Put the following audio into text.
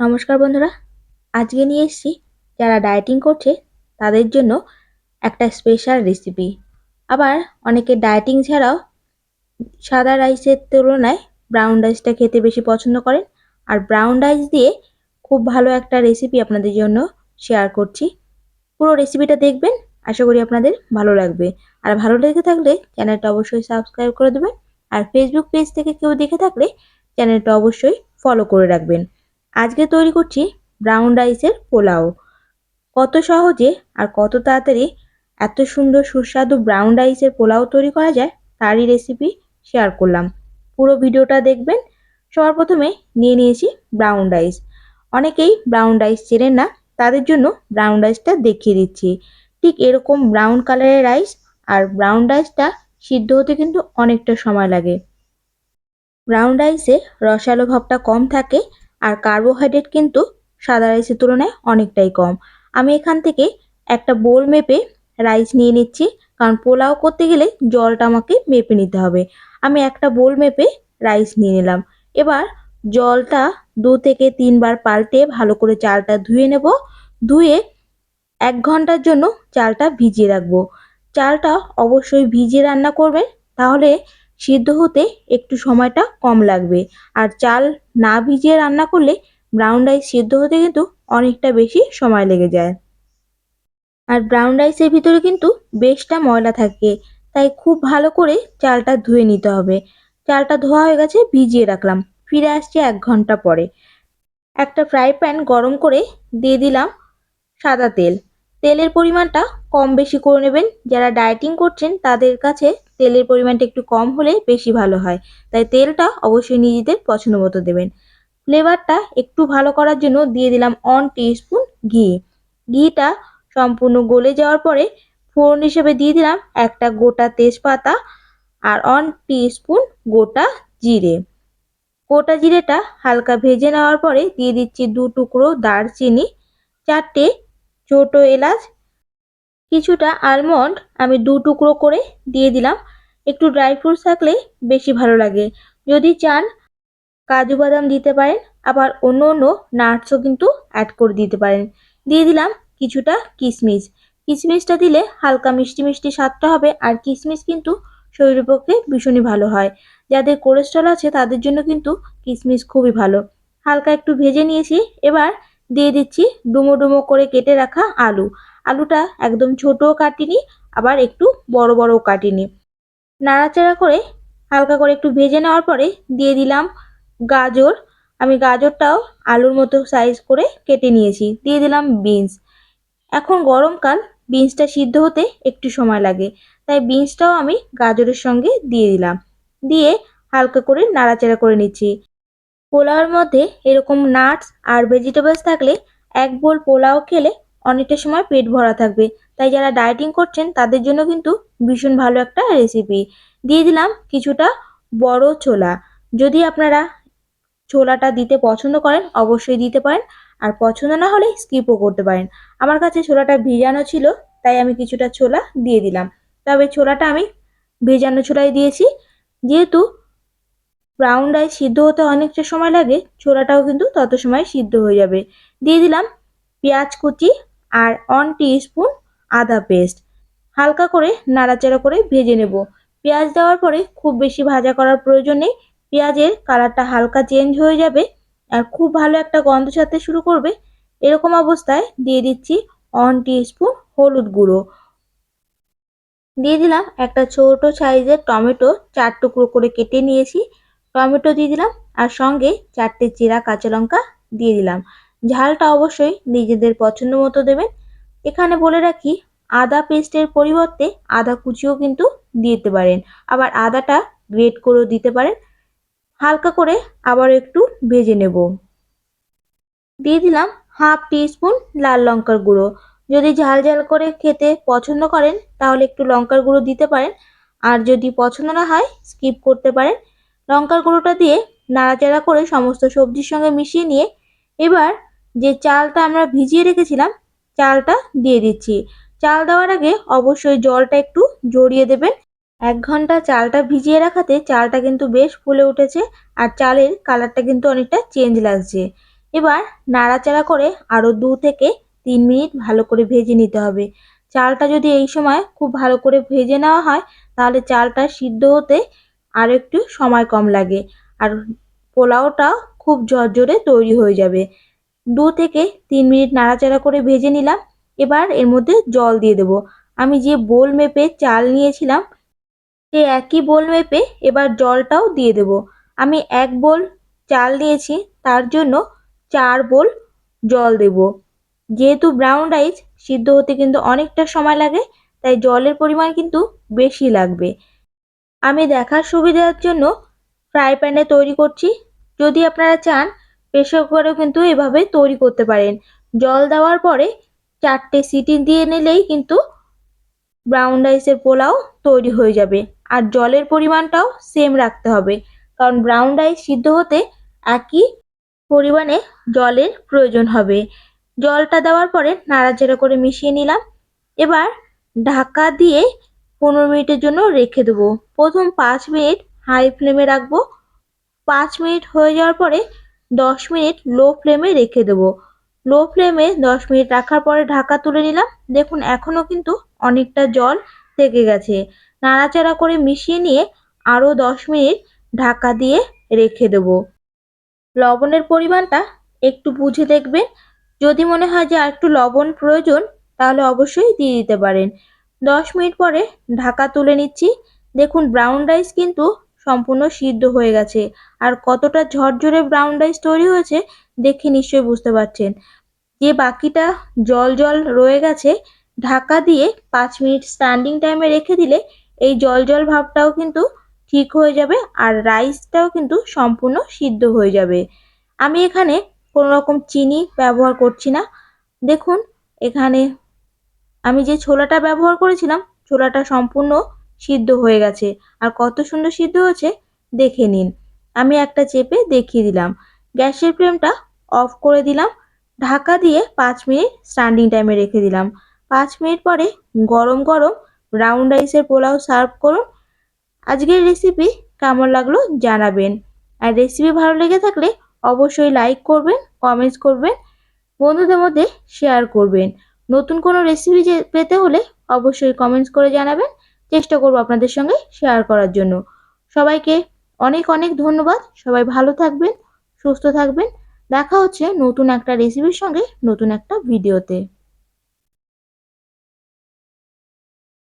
নমস্কার বন্ধুরা, আজকে নিয়ে এসেছি যারা ডায়েটিং করছে তাদের জন্য একটা স্পেশাল রেসিপি আবার অনেকে ডায়েটিং ছাড়াও সাদা রাইসের তুলনায় ব্রাউন রাইসটা খেতে বেশি পছন্দ করেন। আর ব্রাউন রাইস দিয়ে খুব ভালো একটা রেসিপি আপনাদের জন্য শেয়ার করছি। পুরো রেসিপিটা দেখবেন, আশা করি আপনাদের ভালো লাগবে। আর ভালো লেগে থাকলে চ্যানেলটা অবশ্যই সাবস্ক্রাইব করে দেবেন। আর ফেসবুক পেজ থেকে কেউ দেখে থাকলে চ্যানেলটা অবশ্যই ফলো করে রাখবেন। আজকে তৈরি করছি ব্রাউন রাইসের পোলাও। কত সহজে আর কত তাড়াতাড়ি এত সুন্দর সুস্বাদু ব্রাউন রাইসের পোলাও তৈরি করা যায় তারই রেসিপি শেয়ার করলাম। পুরো ভিডিওটা দেখবেন। সবার প্রথমে নিয়ে নিয়েছি ব্রাউন রাইস অনেকেই ব্রাউন রাইস চেনেন না, তাদের জন্য ব্রাউন রাইসটা দেখিয়ে দিচ্ছি। ঠিক এরকম ব্রাউন কালারের রাইস আর ব্রাউন রাইসটা সিদ্ধ হতে কিন্তু অনেকটা সময় লাগে। ব্রাউন রাইসে রসালো ভাবটা কম থাকে আর কার্বোহাইড্রেট কিন্তু সাদা রাইসের তুলনায় অনেকটাই কম। আমি এখান থেকে একটা বোল মেপে রাইস নিয়ে নিচ্ছি, কারণ পোলাও করতে গেলে জলটা আমাকে মেপে নিতে হবে। আমি একটা বোল মেপে রাইস নিয়ে নিলাম। এবার জলটা দু থেকে তিনবার পাল্টে ভালো করে চালটা ধুয়ে নেব। ধুয়ে এক ঘণ্টার জন্য চালটা ভিজিয়ে রাখব। চালটা অবশ্যই ভিজিয়ে রান্না করবেন, তাহলে সিদ্ধ হতে একটু সময়টা কম লাগবে। আর চাল না ভিজিয়ে রান্না করলে ব্রাউন রাইস সিদ্ধ হতে কিন্তু অনেকটা বেশি সময় লেগে যায়। আর ব্রাউন রাইসের ভিতরে কিন্তু বেশটা ময়লা থাকে, তাই খুব ভালো করে চালটা ধুয়ে নিতে হবে। চালটা ধোয়া হয়ে গেছে, ভিজিয়ে রাখলাম। ফিরে আসছে এক ঘণ্টা পরে। একটা ফ্রাই প্যান গরম করে দিয়ে দিলাম সাদা তেল। তেলের পরিমাণটা কম বেশি করে নেবেন। যারা ডায়েটিং করছেন, তাদের কাছে তেলের পরিমাণটা একটু কম হলে বেশি ভালো হয়। তাই তেলটা অবশ্যই নিজেদের পছন্দ মতো দেবেন। ফ্লেভারটা একটু ভালো করার জন্য দিয়ে দিলাম অন স্পুন ঘি। ঘিটা সম্পূর্ণ গলে যাওয়ার পরে ফোড়ন হিসেবে দিয়ে দিলাম একটা গোটা তেজপাতা আর অন স্পুন গোটা জিরে। গোটা জিরেটা হালকা ভেজে নেওয়ার পরে দিয়ে দিচ্ছি দু টুকরো দারচিনি, চারটে ছোট এলাচ, কিছুটা আলমন্ড আমি দু টুকরো করে দিয়ে দিলাম। একটু ড্রাই ফ্রুটস থাকলে বেশি ভালো লাগে। যদি চান কাজু বাদাম দিতে পারেন, আবার অন্য অন্য নাটসও কিন্তু অ্যাড করে দিতে পারেন। দিয়ে দিলাম কিছুটা কিশমিশ কিশমিশটা দিলে হালকা মিষ্টি মিষ্টি স্বাদটা হবে, আর কিশমিশ কিন্তু শরীরের পক্ষে ভীষণই ভালো হয়। যাদের কোলেস্ট্রল আছে তাদের জন্য কিন্তু কিশমিশ খুবই ভালো। হালকা একটু ভেজে নিয়েছি, এবার দিয়ে দিচ্ছি ডুমো ডুমো করে কেটে রাখা আলু। আলুটা একদম ছোটও কাটিনি, আবার একটু বড় বড়ও কাটিনি। নাড়াচাড়া করে হালকা করে একটু ভেজে নেওয়ার পরে দিয়ে দিলাম গাজর। আমি গাজরটাও আলুর মতো সাইজ করে কেটে নিয়েছি। দিয়ে দিলাম বিনস এখন গরমকাল বিনসটা সিদ্ধ হতে একটু সময় লাগে, তাই বিনসটাও আমি গাজরের সঙ্গে দিয়ে দিলাম। দিয়ে হালকা করে নাড়াচাড়া করে নিচ্ছি। পোলাওয়ের মধ্যে এরকম নাটস আর ভেজিটেবলস থাকলে এক বোল পোলাও খেলে অনেকটা সময় পেট ভরা থাকবে। তাই যারা ডায়েটিং করছেন, তাদের জন্য কিন্তু ভীষণ ভালো একটা রেসিপি দিয়ে দিলাম কিছুটা বড় ছোলা। যদি আপনারা ছোলাটা দিতে পছন্দ করেন, অবশ্যই দিতে পারেন। আর পছন্দ না হলে স্কিপও করতে পারেন। আমার কাছে ছোলাটা ভিজানো ছিল, তাই আমি কিছুটা ছোলা দিয়ে দিলাম। তবে ছোলাটা আমি ভেজানো ছোলাই দিয়েছি। যেহেতু ব্রাউন রাইস সিদ্ধ হতে অনেকটা সময় লাগে, ছোলাটাও কিন্তু তত সময় সিদ্ধ হয়ে যাবে। দিয়ে দিলাম পেঁয়াজ কুচি আর অন স্পুন আদা পেস্ট হালকা করে নাড়াচাড়া করে ভেজে নেব। পেঁয়াজ দেওয়ার পরে খুব বেশি ভাজা করার প্রয়োজন নেই। পেঁয়াজের কালারটা হালকা চেঞ্জ হয়ে যাবে আর খুব ভালো একটা গন্ধ ছাড়তে শুরু করবে। এরকম অবস্থায় দিয়ে দিচ্ছি অন স্পুন হলুদ গুঁড়ো। দিয়ে দিলাম একটা ছোট সাইজের টমেটো, চার টুকরো করে কেটে নিয়েছি। টমেটো দিয়ে দিলাম আর সঙ্গে চারটে চেরা কাঁচা লঙ্কা দিয়ে দিলাম। ঝালটা অবশ্যই নিজেদের পছন্দ মতো দেবেন। এখানে বলে রাখি, আদা পেস্টের পরিবর্তে আদা কুচিও কিন্তু দিতে পারেন। আবার আদাটা গ্রেট করেও দিতে পারেন। হালকা করে আবার একটু ভেজে নেব। দিয়ে দিলাম হাফ স্পুন লাল লঙ্কার গুঁড়ো। যদি ঝাল ঝাল করে খেতে পছন্দ করেন, তাহলে একটু লঙ্কার গুঁড়ো দিতে পারেন। আর যদি পছন্দ না হয়, স্কিপ করতে পারেন। লঙ্কার গুঁড়োটা দিয়ে নাড়াচাড়া করে সমস্ত সবজির সঙ্গে মিশিয়ে নিয়ে এবার যে চালটা আমরা ভিজিয়ে রেখেছিলাম, চালটা দিয়ে দিচ্ছি। চাল দেওয়ার আগে অবশ্যই জলটা একটু জড়িয়ে দেবেন। এক ঘণ্টা চালটা ভিজিয়ে রাখাতে চালটা কিন্তু বেশ ফুলে উঠেছে আর চালের কালারটা কিন্তু অনেকটা চেঞ্জ লাগছে। এবার নাড়াচাড়া করে আরও দু থেকে তিন মিনিট ভালো করে ভেজে নিতে হবে। চালটা যদি এই সময় খুব ভালো করে ভেজে নেওয়া হয়, তাহলে চালটা সিদ্ধ হতে আর একটু সময় কম লাগে। আর পোলাওটা খুব ঝরঝরে তৈরি হয়ে যাবে। দু থেকে তিন মিনিট নাড়াচাড়া করে ভেজে নিলাম। এবার এর মধ্যে জল দিয়ে দেবো। আমি যে বোল মেপে চাল নিয়েছিলাম, সে একই বোল মেপে এবার জলটাও দিয়ে দেব। আমি এক বোল চাল দিয়েছি, তার জন্য চার বোল জল দেব। যেহেতু ব্রাউন রাইস সিদ্ধ হতে কিন্তু অনেকটা সময় লাগে, তাই জলের পরিমাণ কিন্তু বেশি লাগবে। আমি দেখার সুবিধার জন্য ফ্রাই প্যানে তৈরি করছি। যদি আপনারা চান, প্রেশার কুকারেও কিন্তু এভাবে তৈরি করতে পারেন। জল দেওয়ার পরে চারটে সিটি দিয়ে নিলেই কিন্তু ব্রাউন রাইসের পোলাও তৈরি হয়ে যাবে। আর জলের পরিমাণটাও সেম রাখতে হবে। কারণ ব্রাউন রাইস সিদ্ধ হতে একই পরিমাণে জলের প্রয়োজন হবে। জলটা দেওয়ার পরে নাড়াচাড়া করে মিশিয়ে নিলাম। এবার ঢাকা দিয়ে পনেরো মিনিটের জন্য রেখে দেবো। প্রথম পাঁচ মিনিট হাই ফ্লেমে রাখব। পাঁচ মিনিট হয়ে যাওয়ার পরে দশ মিনিট লো ফ্লেমে রেখে দেবো। লো ফ্লেমে দশ মিনিট রাখার পরে ঢাকা তুলে নিলাম। দেখুন, এখনও কিন্তু অনেকটা জল থেকে গেছে। নাড়াচাড়া করে মিশিয়ে নিয়ে আরও দশ মিনিট ঢাকা দিয়ে রেখে দেবো। লবণের পরিমাণটা একটু বুঝে দেখবেন। যদি মনে হয় যে আর একটু লবণ প্রয়োজন, তাহলে অবশ্যই দিয়ে দিতে পারেন। দশ মিনিট পরে ঢাকা তুলে নিচ্ছি। দেখুন ব্রাউন রাইস কিন্তু সম্পূর্ণ সিদ্ধ হয়ে গেছে। আর কতটা ঝরঝরে ব্রাউন রাইস তৈরি হয়েছে, দেখে নিশ্চয়ই বুঝতে পারছেন। যে বাকিটা জল জল রয়ে গেছে, ঢাকা দিয়ে পাঁচ মিনিট স্ট্যান্ডিং টাইমে রেখে দিলে এই জল জল ভাবটাও কিন্তু ঠিক হয়ে যাবে আর রাইসটাও কিন্তু সম্পূর্ণ সিদ্ধ হয়ে যাবে। আমি এখানে কোনো রকম চিনি ব্যবহার করছি না। দেখুন, এখানে আমি যে ছোলাটা ব্যবহার করেছিলাম, ছোলাটা সম্পূর্ণ সিদ্ধ হয়ে গেছে। আর কত সুন্দর সিদ্ধ হয়েছে, দেখে নিন। আমি একটা চেপে দেখিয়ে দিলাম। গ্যাসের ফ্লেমটা অফ করে দিলাম। ঢাকা দিয়ে পাঁচ মিনিট স্ট্যান্ডিং টাইমে রেখে দিলাম। পাঁচ মিনিট পরে গরম গরম ব্রাউন রাইসের পোলাও সার্ভ করুন। আজকের রেসিপি কেমন লাগল জানাবেন। আর রেসিপি ভালো লেগে থাকলে অবশ্যই লাইক করবেন, কমেন্টস করবেন, বন্ধুদের মধ্যে শেয়ার করবেন। নতুন কোনো রেসিপি যে পেতে হলে অবশ্যই কমেন্টস করে জানাবেন। চেষ্টা করব আপনাদের সঙ্গে শেয়ার করার জন্য। সবাইকে অনেক অনেক ধন্যবাদ। সবাই ভালো থাকবেন, সুস্থ থাকবেন। দেখা হচ্ছে নতুন একটা রেসিপির সঙ্গে নতুন একটা ভিডিওতে